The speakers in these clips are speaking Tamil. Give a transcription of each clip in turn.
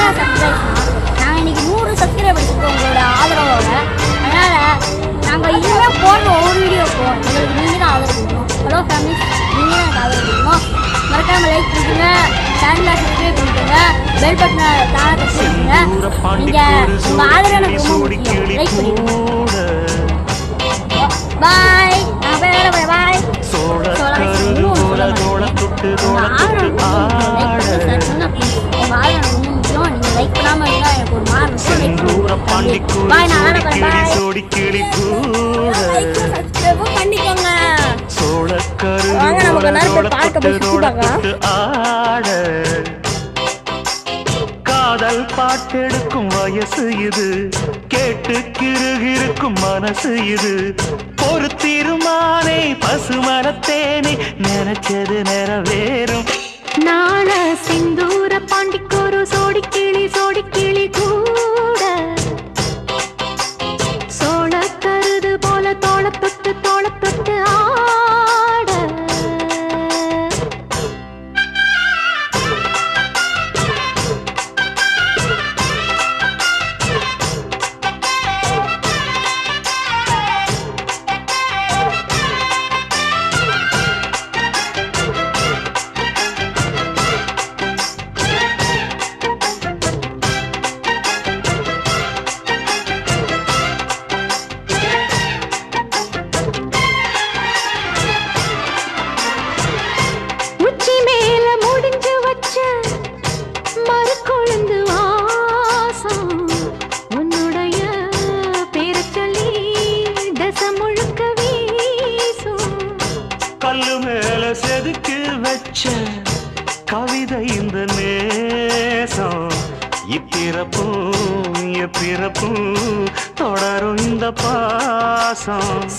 சின்ன சர்ப்ரைஸ் நாங்கள் இன்னைக்கு நூறு சப்ஸ்கிரைபர் இருக்கோம் உங்களோட ஆதரவோட அதனால் நாங்கள் இனிமேல் போடுற ஒவ்வொரு வீடியோக்கும் எங்களுக்கு நீங்கள் தான் ஆதரவு கொடுக்கணும். ஹலோ ஃபேமிலி நீங்கள் தான் எனக்கு ஆதரவு கொடுக்கணும். மறக்காமல் லைக் பண்ணுங்க சேனலை சப்ஸ்கிரைப் பண்ணிக்கோங்க. பெல் பட்டனை தானே தட்டி வச்சுங்க நீங்கள் உங்கள் ஆதரவு எனக்கு ரொம்ப முக்கியம். லைக் பண்ணிக்கோங்க. பாய் நான் போய் வேலை போய் பாய் சோழக்கருது போல தோள தொட்டு தோள தொட்டு ஆட செந்தூர பாண்டிக்கூறு சோடி கிளி சோடி கிளி கூட சோழக்கருது வாங்க, நம்ம நேரம் போய் பார்க்க போய் சுத்தி பார்க்கலாம். காதல் பாட்டெடுக்கும் வயசு இது கேட்டு கிருகிருக்கும் மனசு இது ஒரு தீர்மானே பசுமரத்தேனே நினைச்சது நிறவேறும் நாள சிந்தூர பாண்டிக்கோரு சோடிக்கு கல்லு மேல செதுக்கு வச்ச கவிதை இந்த நேசம். இப்பிறப்பும் எப்பிறப்பும் தொடரும் இந்த பாசம்.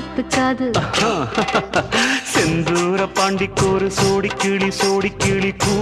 ஒத்துக்காது. செந்தூர ஒரு சோடி கிளி சோடி கிளி கூ.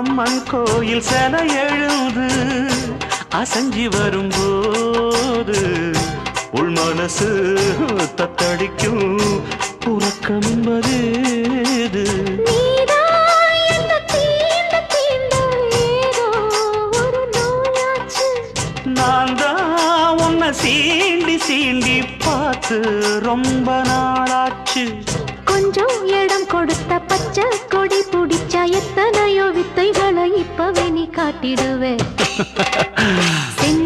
அம்மன் கோயில் சில எழுது அசஞ்சி வரும்போது உள் மனசு தத்தடிக்கும் உறக்கம் என்பது நான் தான் உன்னை சீண்டி சீண்டி பார்த்து ரொம்ப நாளாச்சு. கொஞ்சம் இடம் கொடுத்த பச்சை கொடி பிடிச்சா எத்தனையோ வித்தைகளை